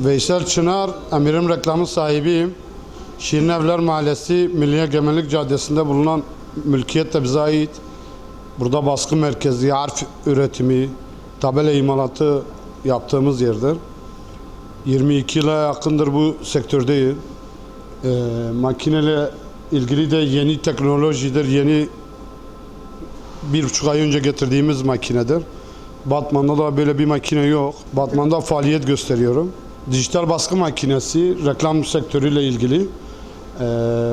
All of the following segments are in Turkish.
Veysel Çınar, Emirim Reklamı sahibiyim. Şirin Evler Mahallesi Milli Egemenlik Caddesi'nde bulunan mülkiyet de bize ait. Burada baskı merkezi, harf üretimi, tabela imalatı yaptığımız yerdir. 22 yıla yakındır bu sektördeyim. Ee, makineyle ilgili de yeni teknolojidir, yeni bir buçuk ay önce getirdiğimiz makinedir. Batman'da da böyle bir makine yok. Batman'da faaliyet gösteriyorum. Dijital baskı makinesi reklam sektörüyle ilgili e,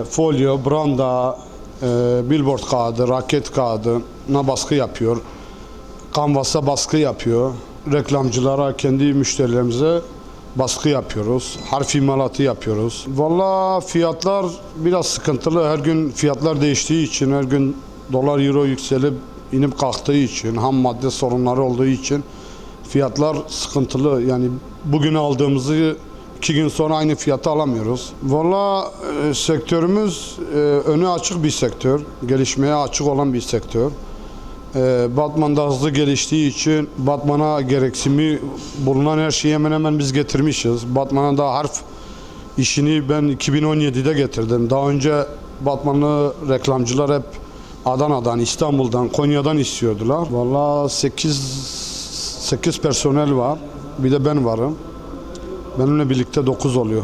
folyo, branda, e, billboard kağıdı, raket kağıdına baskı yapıyor. Canvas'a baskı yapıyor. Reklamcılara, kendi müşterilerimize baskı yapıyoruz. Harf imalatı yapıyoruz. Valla fiyatlar biraz sıkıntılı. Her gün fiyatlar değiştiği için, her gün dolar euro yükselip inip kalktığı için, ham madde sorunları olduğu için fiyatlar sıkıntılı. Yani bugün aldığımızı iki gün sonra aynı fiyata alamıyoruz. Valla e, sektörümüz e, önü açık bir sektör. Gelişmeye açık olan bir sektör. Ee, Batman'da hızlı geliştiği için Batman'a gereksimi bulunan her şeyi hemen hemen biz getirmişiz. Batman'a da harf işini ben 2017'de getirdim. Daha önce Batmanlı reklamcılar hep Adana'dan, İstanbul'dan, Konya'dan istiyordular. Valla 8 8 personel var. Bir de ben varım. Benimle birlikte 9 oluyor.